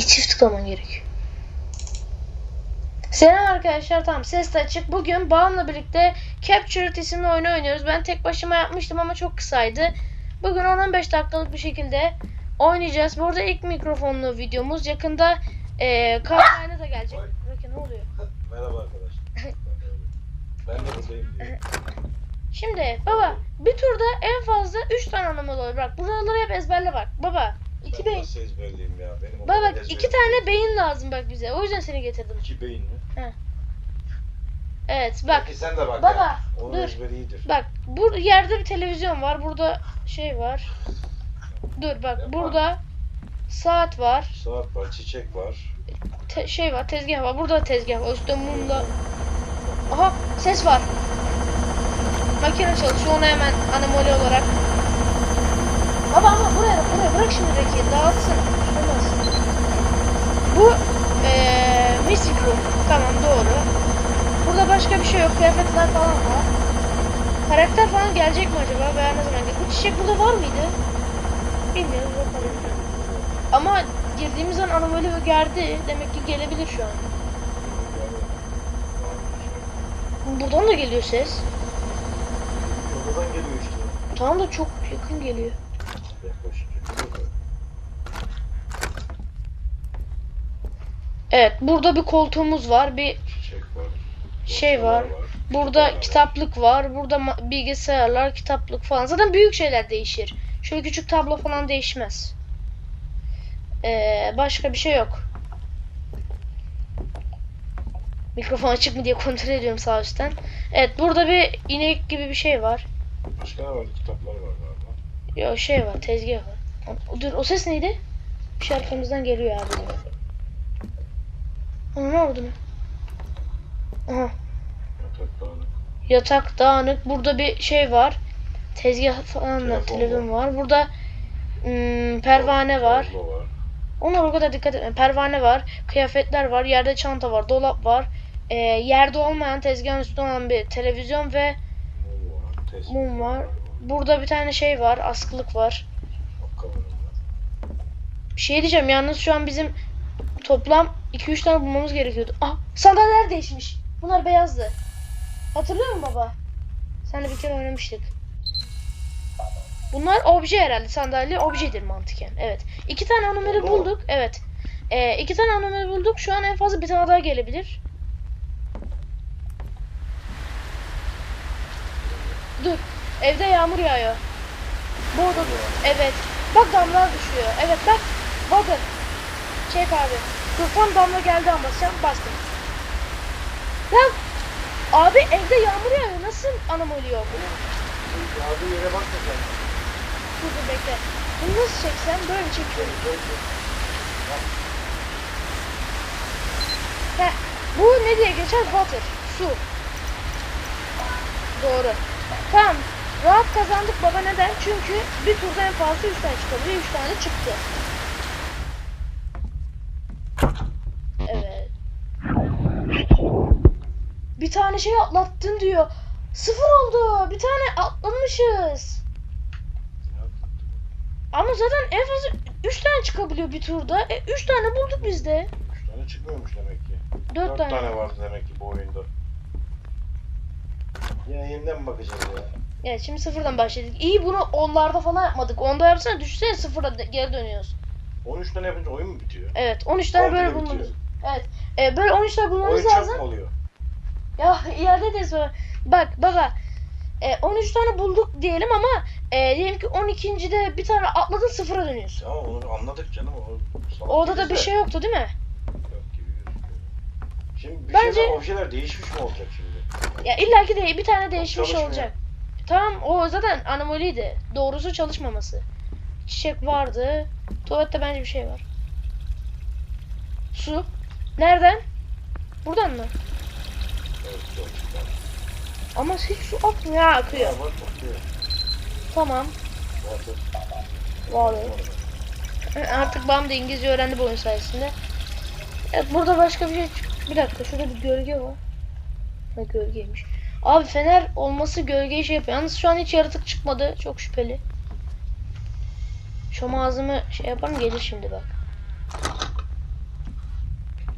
Çift tıklaman gerek. Selam arkadaşlar tamam ses de açık. Bugün Bağım'la birlikte Captured isimli oyunu oynuyoruz. Ben tek başıma yapmıştım ama çok kısaydı. Bugün 10-15 dakikalık bir şekilde oynayacağız. Burada ilk mikrofonlu videomuz. Yakında eee kamerayla da gelecek. Bakın ne oluyor? Merhaba arkadaşlar. ben de buradayım. Şimdi baba bir turda en fazla 3 tane anlamalı olur. Bak buraları hep ezberle bak. Baba iki beyin. nasıl ezberleyeyim ya? Benim Baba bak iki tane beyin lazım bak bize. O yüzden seni getirdim. İki beyin mi? Evet bak. Peki sen de bak Baba, ya. Onun dur. ezberi iyidir. Bak bu yerde bir televizyon var. Burada şey var. Dur bak Yapma. burada saat var. Saat var, çiçek var. te- şey var, tezgah var. Burada da tezgah var. Üstte mumda. Aha ses var. Makine çalışıyor. Onu hemen anomali olarak. Baba ama buraya buraya bırak şimdi Reki. Dağıtsın. Olmaz. Bu eee Mystic Room. Tamam doğru. Burada başka bir şey yok. Kıyafetler falan var. Karakter falan gelecek mi acaba? Veya ne zaman gelecek? Bu çiçek burada var mıydı? Bilmiyoruz bakalım. Ama girdiğimiz an anomali gerdi. Demek ki gelebilir şu an. Buradan da geliyor ses. Oradan geliyor işte. Tamam da çok yakın geliyor. Yaklaşık. Evet burada bir koltuğumuz var. Bir Çiçek var. Şey var. dosyalar burada kitaplık var. Burada ma- bilgisayarlar, kitaplık falan. Zaten büyük şeyler değişir. Şöyle küçük tablo falan değişmez. Ee, başka bir şey yok. Mikrofon açık mı diye kontrol ediyorum sağ üstten. Evet burada bir inek gibi bir şey var. Başka ne vardı? Kitaplar var galiba. Ya şey var, tezgah var. O- Dur, o ses neydi? Bir şey arkamızdan geliyor abi. Ana ne oldu ne? Aha, Yatak dağınık. yatak dağınık. Burada bir şey var. Tezgah falan da Telefon televizyon var. Burada hmm, pervane var. Var. Ona o kadar dikkat etme. Pervane var, kıyafetler var, yerde çanta var, dolap var. Ee, yerde olmayan tezgahın üstünde olan bir televizyon ve Mum var. Mum var. Burada bir tane şey var, askılık var. Bir şey diyeceğim yalnız şu an bizim toplam 2-3 tane bulmamız gerekiyordu. Ah sandalyeler değişmiş. Bunlar beyazdı. Hatırlıyor musun baba? Seninle bir kere oynamıştık. Bunlar obje herhalde. Sandalye objedir mantıken. Evet. İki tane anomali bulduk. Evet. Ee, iki tane anomali bulduk. Şu an en fazla bir tane daha gelebilir. Dur. Evde yağmur yağıyor. Bu odada. Evet. Bak damlalar düşüyor. Evet bak. Bakın. Çek abi. Dur tam damla geldi ama sen bastın. Lan. Abi evde yağmur yağıyor. Nasıl anomali yok? Yağdığı yere bakma sen. Dur dur bekle. Bunu nasıl çeksem böyle çekiyorum. Heh. Bu ne diye geçer? Water. Su. Doğru. Tamam. Rahat kazandık baba neden? Çünkü bir turda en fazla 3 tane çıkabiliyor. 3 tane çıktı. Evet. Bir tane şey atlattın diyor. Sıfır oldu. Bir tane atlamışız. Ama zaten en fazla 3 tane çıkabiliyor bir turda. E 3 tane bulduk biz de. Üç tane çıkmıyormuş demek ki. 4 Dört tane. tane vardı demek ki bu oyunda. Yine yeniden mi bakacağız ya? Evet şimdi sıfırdan başladık. İyi bunu onlarda falan yapmadık. Onda yapsana düşünsene sıfıra de- geri dönüyoruz. 13 tane yapınca oyun mu bitiyor? Evet 13 tane böyle bulmamız. Evet. E, böyle 13 tane bulmamız Oyun lazım. mü oluyor? Ya iade de sonra. Bak baba. E, 13 tane bulduk diyelim ama e, diyelim ki 12.de bir tane atladın sıfıra dönüyorsun. Tamam onu anladık canım. O, Orada da bir de. şey yoktu değil mi? Yok gibi gözüküyor. Şimdi bir Bence- şeyler, objeler değişmiş mi olacak şimdi? Ya illaki de bir tane değişmiş olacak. Tamam o zaten anomaliydi. Doğrusu çalışmaması. Çiçek vardı. Tuvalette bence bir şey var. Su. Nereden? Buradan mı? Ama hiç su akmıyor. Ha, akıyor. Tamam. Var. Artık babam da İngilizce öğrendi bu oyun sayesinde. Evet burada başka bir şey çık. Bir dakika şurada bir gölge var. Ha gölgeymiş. Abi fener olması gölgeyi şey yapıyor. Yalnız şu an hiç yaratık çıkmadı. Çok şüpheli. Şu ağzımı şey yaparım gelir şimdi bak.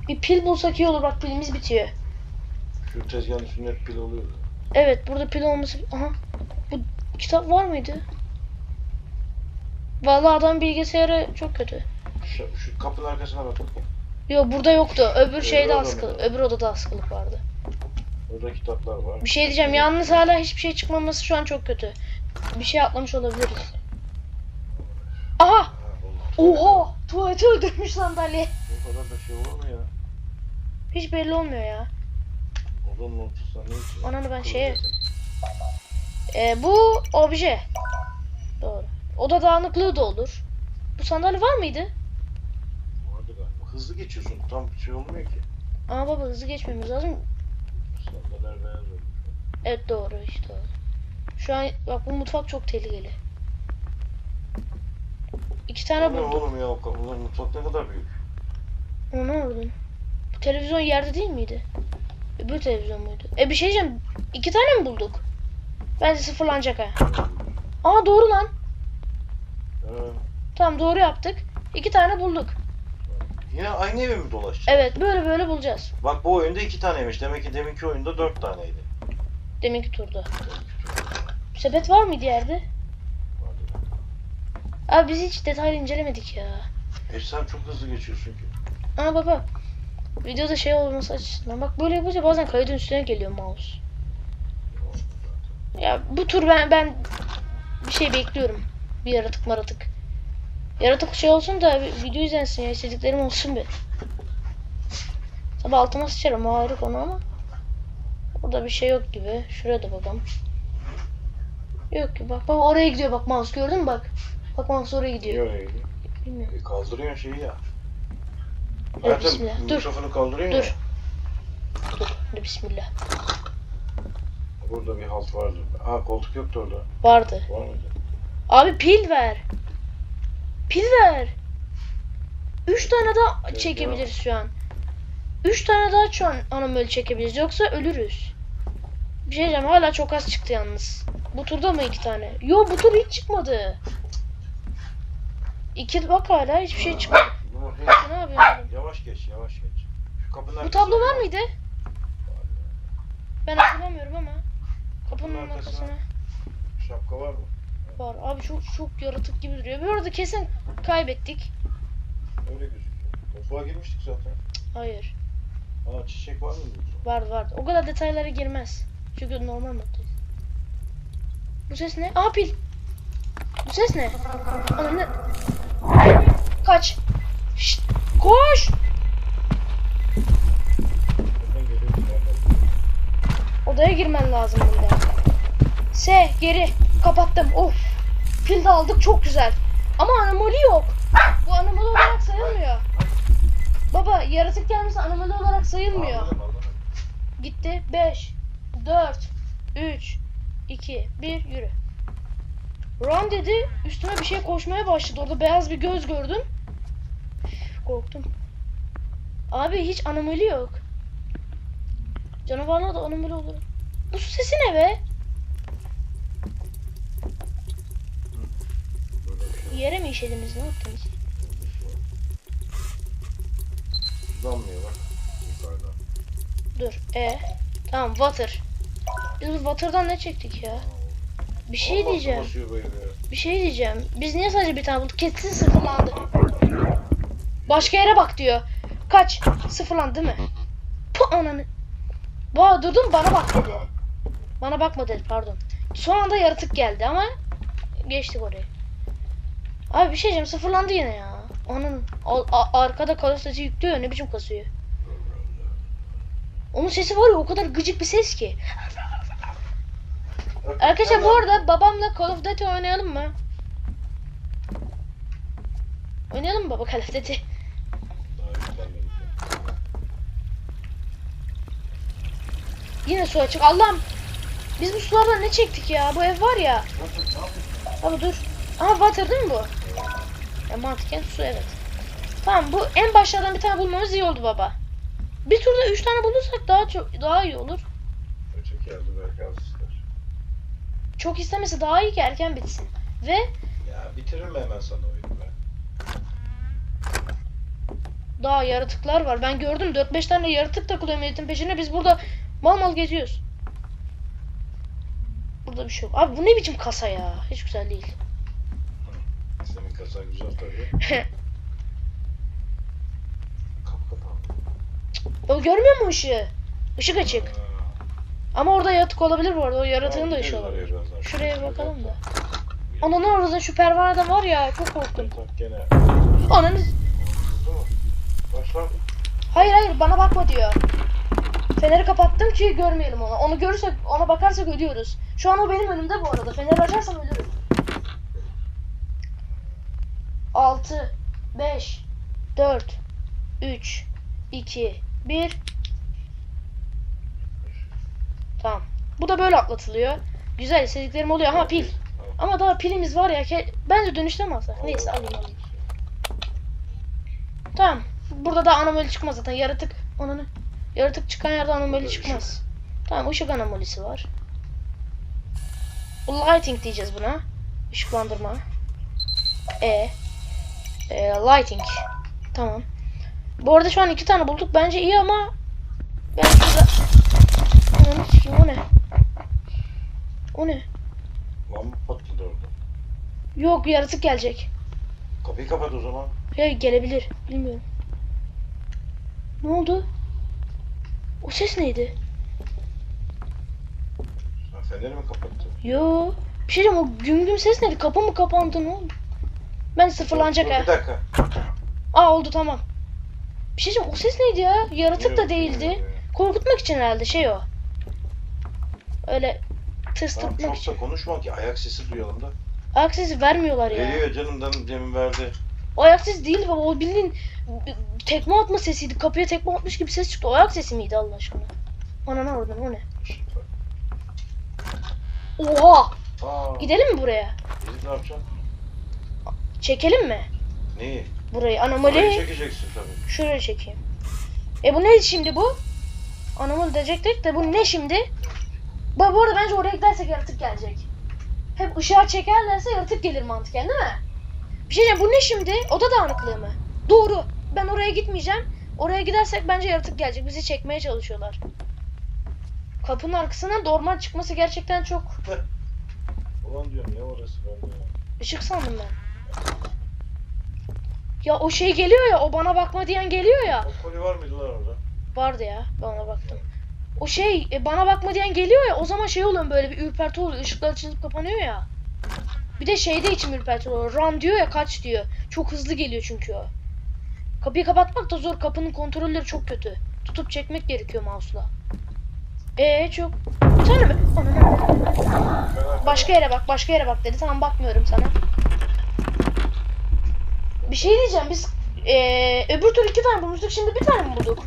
Bir pil bulsak iyi olur bak pilimiz bitiyor. Şu tezgahın üstünde hep pil oluyordu. Evet burada pil olması... Aha. Bu kitap var mıydı? Vallahi adam bilgisayarı çok kötü. Şu, şu kapının arkasına bak. Yok burada yoktu. Öbür Öbür şeyde odada askılı. mı? Öbür odada askılık vardı. Orada kitaplar var. Bir şey diyeceğim. Yalnız hala hiçbir şey çıkmaması şu an çok kötü. Bir şey atlamış olabiliriz. Aha! Oha! Tuvaleti öldürmüş sandalye. O kadar da şey olur mu ya? Hiç belli olmuyor ya. Odanın ortasında ne? Ananı ben şeye-. Ee, bu obje. Doğru. Oda dağınıklığı da olur. Bu sandalye var mıydı? Vardı galiba. Hızlı geçiyorsun. Tam şey olmuyor ki. Ama baba hızlı geçmemiz lazım. Evet doğru işte doğru. Şu an bak bu mutfak çok tehlikeli. İki tane buldum. oğlum ya? Bunlar mutfak ne kadar büyük. Onu vurdun. Bu televizyon yerde değil miydi? Öbür televizyon muydu? E bir şey diyeceğim. İki tane mi bulduk? Bence sıfırlanacak ha. Aa doğru lan. Ha, Tamam doğru yaptık. İki tane bulduk. Yine aynı evi mi dolaşacağız? Evet böyle böyle bulacağız. Bak bu oyunda iki taneymiş. Demek ki deminki oyunda dört taneydi. Deminki turda. Sepet var mıydı yerde? Abi biz hiç detaylı incelemedik ya. E sen çok hızlı geçiyorsun ki. Ama baba videoda şey olması açısından bak böyle yapınca bazen kaydın üstüne geliyor mouse. Ya bu tur ben ben bir şey bekliyorum. Bir yaratık maratık. Yaratık şey olsun da video izlensin ya istediklerim olsun bir. Tabi altıma sıçarım o ayrı konu ama. Burada bir şey yok gibi. Şuraya da bakalım. Yok ki bak bak oraya gidiyor bak mouse gördün mü bak. Bak mouse oraya Niye gidiyor. gidiyor? Bilmiyorum. E kaldırıyorsun şeyi ya. Zaten bismillah. Dur. mikrofonu kaldırıyorsun Dur. ya. Dur. Hadi bismillah. Burada bir halt vardı. Ha koltuk yoktu orada. Vardı. Var mıydı? Abi pil ver. Pil ver. Üç tane daha Evet, çekebiliriz şu an. Üç tane daha şu an anomali çekebiliriz. Yoksa ölürüz. Bir şey diyeceğim hala çok az çıktı yalnız. Bu turda mı iki tane? Yo bu tur hiç çıkmadı. İki bak hala hiçbir şey çıkmadı. Bu Ne yapıyorsun? Yavaş geç, yavaş geç. Şu kapının Bu tablo var mıydı? Ben hatırlamıyorum ama. Kapının arkasına. Şapka var mı? Var. Abi çok çok yaratık gibi duruyor. Bir arada kesin kaybettik. Öyle gözüküyor. Mutfağa girmiştik zaten. Hayır. Aa çiçek var mı? Vardı vardı. O kadar detaylara girmez. Çünkü normal moddayız. Bu ses ne? Aa pil. Bu ses ne? Ana ne? Kaç. Şşt. Koş. Odaya girmen lazım bunda. S geri. Kapattım. Of. Pil de aldık çok güzel. Ama anomali yok. Bu anomali olarak sayılmıyor. Baba yaratık gelmişse anomali olarak sayılmıyor. Gitti. 5, 4, 3, 2, 1 yürü. Run dedi. Üstüme bir şey koşmaya başladı. Orada beyaz bir göz gördüm. Üf, Korktum. Abi hiç anomali yok. Canavarlar da anomali olur. Bu su sesi ne be? Yere mi işediniz? Ne yaptınız? Uzanmıyor bak. Dur. E. Tamam water. Biz bu ne çektik ya? Bir şey Allah diyeceğim. Bir şey diyeceğim. Biz niye sadece bir tane bulduk? Kesin sıfırlandı. Başka yere bak diyor. Kaç? Sıfırlandı değil mi? Pu ananı. Vaa durdum bana bak dedi. Bana bakma dedi pardon. Son anda yaratık geldi ama geçtik orayı. Abi bir şey diyeceğim sıfırlandı yine ya. Onun arkada kalosacı yüklüyor ne biçim kasıyor. Onun sesi var ya o kadar gıcık bir ses ki. Arkadaşlar bu arada babamla Call of Duty oynayalım mı? Oynayalım mı baba Call of Duty? Yine su açık. Allah'ım. Biz bu sulardan ne çektik ya? Bu ev var ya. Baba dur. Aha water değil mi bu? Ya mantıken su evet. Tamam bu en başlardan bir tane bulmamız iyi oldu baba. Bir turda üç tane bulursak daha çok daha iyi olur. Öteki yerde belki az ister. Çok istemese daha iyi ki erken bitsin. Ve Ya bitiririm hemen sana oyunu ben. daha yaratıklar var. Ben gördüm 4-5 tane yaratık takılıyor milletin peşine. Biz burada mal mal geziyoruz. Burada bir şey yok. Abi bu ne biçim kasa ya? Hiç güzel değil. Senin kasan güzel tabii. Kapı kapalı. o görmüyor mu ışığı? Işık açık. Ha. Ama orada yaratık olabilir bu arada. O yaratığın da gel olabilir. Şuraya bakalım da. Ananı orada şu pervaneden var ya çok korktum. Gene. Ananı... Başla. Hayır hayır bana bakma diyor. Feneri kapattım ki görmeyelim onu. Onu görürsek, ona bakarsak ölüyoruz. Şu an o benim önümde bu arada. Feneri açarsam ölürüm. 6 5 4 3 2 1 Tamam. Bu da böyle atlatılıyor. Güzel istediklerim oluyor. Aha pil. Ama daha pilimiz var ya. Bence dönüşte mi alsak? Neyse alayım alayım. Tamam. Burada da anomali çıkmaz zaten. Yaratık. Ananı. Yaratık çıkan yerde anomali çıkmaz. Tamam ışık anomalisi var. Lighting diyeceğiz buna. Işıklandırma. E. e lighting. Tamam. Bu arada şu an iki tane bulduk. Bence iyi ama ben şurada... Sikeyim o ne? O ne? Lamba patladı orada. Yok yaratık gelecek. Kapıyı kapat o zaman. Ya gelebilir. Bilmiyorum. Ne oldu? O ses neydi? Sen feneri mi kapattın? Yo. Bir şey diyeceğim o güm güm ses neydi? Kapı mı kapandı ne oldu? Ben sıfırlanacak Dur, ha. Bir dakika. Aa oldu tamam. Bir şey diyeceğim o ses neydi ya? Yaratık da Bilmiyorum, değildi. bilmiyorum Korkutmak için herhalde şey o. Öyle ya. Tamam tırstırtmak çok için. da konuşma ki ayak sesi duyalım da. Ayak sesi vermiyorlar ya. Geliyor canımdan demin verdi. O ayak sesi değildi baba. O bildiğin tekme atma sesiydi. Kapıya tekme atmış gibi ses çıktı. O ayak sesi miydi Allah aşkına? Anana oradan o ne? Oha! Aa, Gidelim mi buraya? Gidip ne yapacaksın? Çekelim mi? Neyi? Burayı Orayı anomali çekeceksin tabii. şuraya çekeyim. E bu ne şimdi bu? Anomali diyecektik de bu ne şimdi? Bu, bu arada bence oraya gidersek yaratık gelecek. Hep ışığa çekerlerse yaratık gelir mantıken değil mi? Bir şey bu ne şimdi? Oda dağınıklığı mı? Doğru. Ben oraya gitmeyeceğim. Oraya gidersek bence yaratık gelecek. Bizi çekmeye çalışıyorlar. Kapının arkasından dorman çıkması gerçekten çok Ulan diyorum ya orası ben de. ışık sandım ben. Ya o şey geliyor ya, o bana bakma diyen geliyor ya. O koli var mıydı lan orada? Vardı ya, ben ona baktım. O şey, e, bana bakma diyen geliyor ya, o zaman şey oluyor böyle bir ürperti oluyor, ışıklar açılıp kapanıyor ya. Bir de şeyde içim ürperti oluyor, run diyor ya, kaç diyor. Çok hızlı geliyor çünkü o. Kapıyı kapatmak da zor, kapının kontrolleri çok kötü. Tutup çekmek gerekiyor mouse'la. Ee çok... Mi? Ananı. Başka yere bak, başka yere bak dedi. Tamam bakmıyorum sana. Bir şey diyeceğim. Biz eee öbür tur iki tane bulmuştuk. Şimdi bir tane mi bulduk?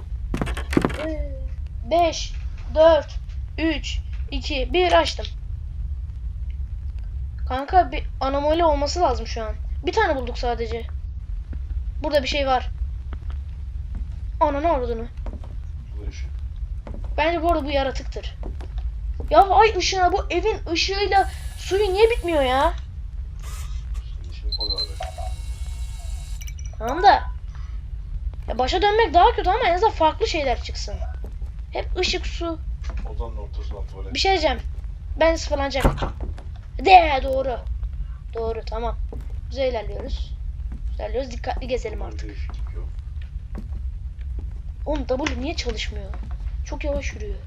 5, 4, 3, 2, 1 açtım. Kanka bir anomali olması lazım şu an. Bir tane bulduk sadece. Burada bir şey var. Ananı ordunu. Bence bu arada bu yaratıktır. Ya ay ışığına bu evin ışığıyla suyu niye bitmiyor ya? Oraya. Tamam da ya başa dönmek daha kötü ama en azından farklı şeyler çıksın. Hep ışık, su. Odanın ortasından tuvalet. Bir şey diyeceğim. Ben sıfırlanacak. De doğru. Doğru tamam. Güzel ilerliyoruz. İlerliyoruz. Dikkatli gezelim artık. Oğlum W niye çalışmıyor? Çok yavaş yürüyor.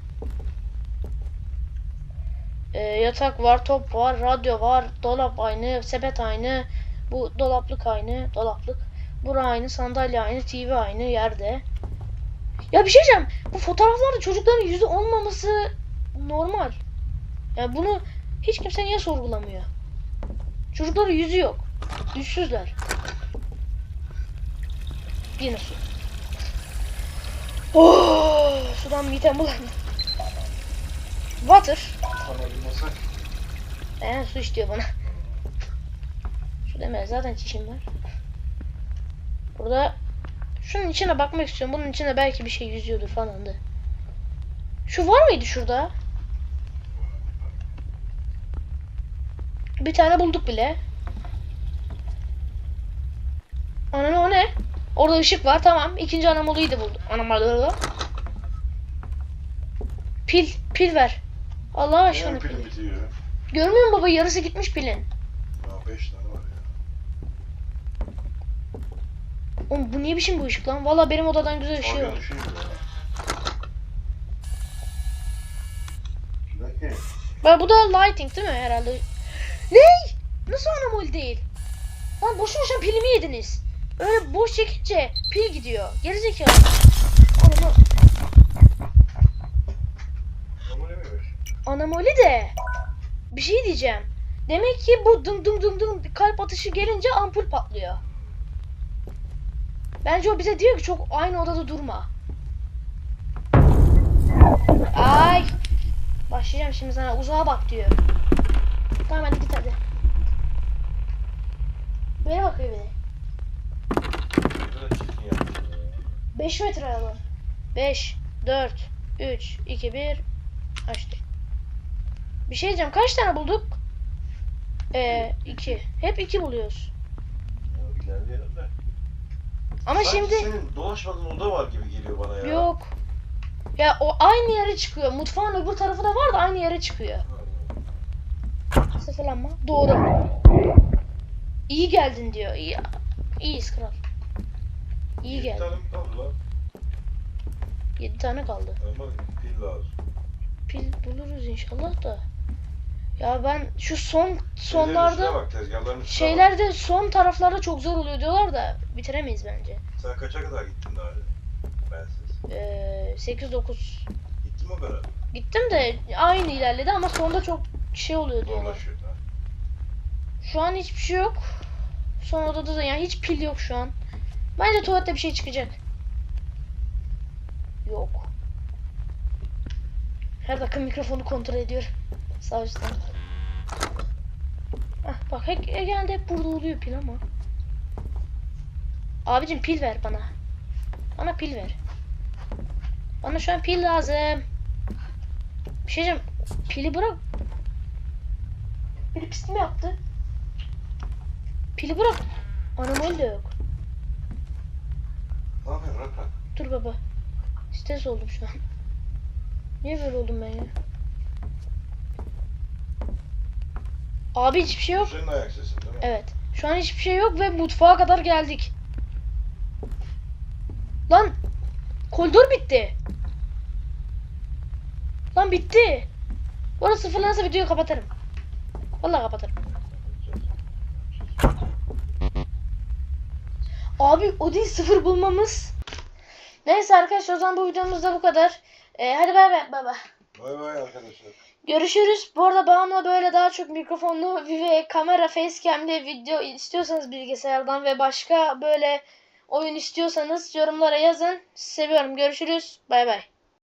Ee, yatak var, top var, radyo var, dolap aynı, sepet aynı, bu dolaplık aynı, dolaplık. Bura aynı, sandalye aynı, TV aynı yerde. Ya bir şey diyeceğim. Bu fotoğraflarda çocukların yüzü olmaması normal. Yani bunu hiç kimse niye sorgulamıyor? Çocukların yüzü yok. Yüzsüzler. Yine su. Oh, sudan midem bulandı. Water. Ee, su istiyor bana. Su deme zaten çişim var. Burada şunun içine bakmak istiyorum. Bunun içinde belki bir şey yüzüyordur falan da. Şu var mıydı şurada? Bir tane bulduk bile. Ananı o ne? Orada ışık var tamam. İkinci anomaliyi de buldum. Anomali. Pil. Pil ver. Allah aşkına pil. Görmüyor musun baba yarısı gitmiş pilin. Ya 5 tane var ya. Oğlum bu niye biçim bu ışık lan? Valla benim odadan güzel ışığı Organ var. Bak bu da lighting değil mi herhalde? Ne? Nasıl anomali değil? Lan boşu boşuna pilimi yediniz. Öyle boş çekince pil gidiyor. Gerizekalı. Miymiş? anomali de. Bir şey diyeceğim. Demek ki bu dım dım dım dım kalp atışı gelince ampul patlıyor. Bence o bize diyor ki çok aynı odada durma. Ay. Başlayacağım şimdi sana uzağa bak diyor. Tamam hadi git hadi. Bana bakıyor ya. 5 metre alalım. 5, 4, 3, 2, 1. Açtı. Bir şey diyeceğim. Kaç tane bulduk? Ee, 2. Hep 2 buluyoruz. Ama Sanki şimdi senin dolaşmadığın oda var gibi geliyor bana ya. yok. Ya o aynı yere çıkıyor. Mutfağın öbür tarafı da var da aynı yere çıkıyor. Sıfırlanma. Doğru. İyi geldin diyor. İyi. İyiyiz kral. İyi Bir geldin. tane mi kaldı lan? 7 tane kaldı. Ama pil lazım. Pil buluruz inşallah da. Ya ben şu son sonlarda bak, bak. şeylerde son taraflarda çok zor oluyor diyorlar da bitiremeyiz bence. Sen kaça kadar gittin daha önce? Bensiz. Ee, 8-9 Gittin mi o kadar? gittim de aynı ilerledi ama sonda çok şey oluyor diyorlar. Şu an hiçbir şey yok. Son odada da yani hiç pil yok şu an. Bence tuvalette bir şey çıkacak. Yok. Her dakika mikrofonu kontrol ediyorum. Sağ üstten. Ah bak hep, genelde hep burada oluyor pil ama. Abicim pil ver bana. Bana pil ver. Bana şu an pil lazım. Bir şey diyeceğim. Pili bırak. Biri pis mi yaptı? Pili bırak. Anomali de yok. Ne yapıyorsun. Dur baba. Stres oldum şu an. Niye böyle oldum ben ya? Abi hiçbir şey yok. Senin ayak sesin değil mi? Evet. Şu an hiçbir şey yok ve mutfağa kadar geldik. Lan koridor bitti. Lan bitti. Arada sıfırlanırsa videoyu kapatırım. Vallahi kapatırım. Abi o değil sıfır bulmamız. Neyse arkadaşlar o zaman bu videomuz da bu kadar. Ee, hadi bay bay baba. Bay bay arkadaşlar. Görüşürüz. Bu arada bağımla böyle daha çok mikrofonlu ve kamera facecam'li video istiyorsanız bilgisayardan ve başka böyle oyun istiyorsanız yorumlara yazın. Seviyorum. Görüşürüz. Bay bay.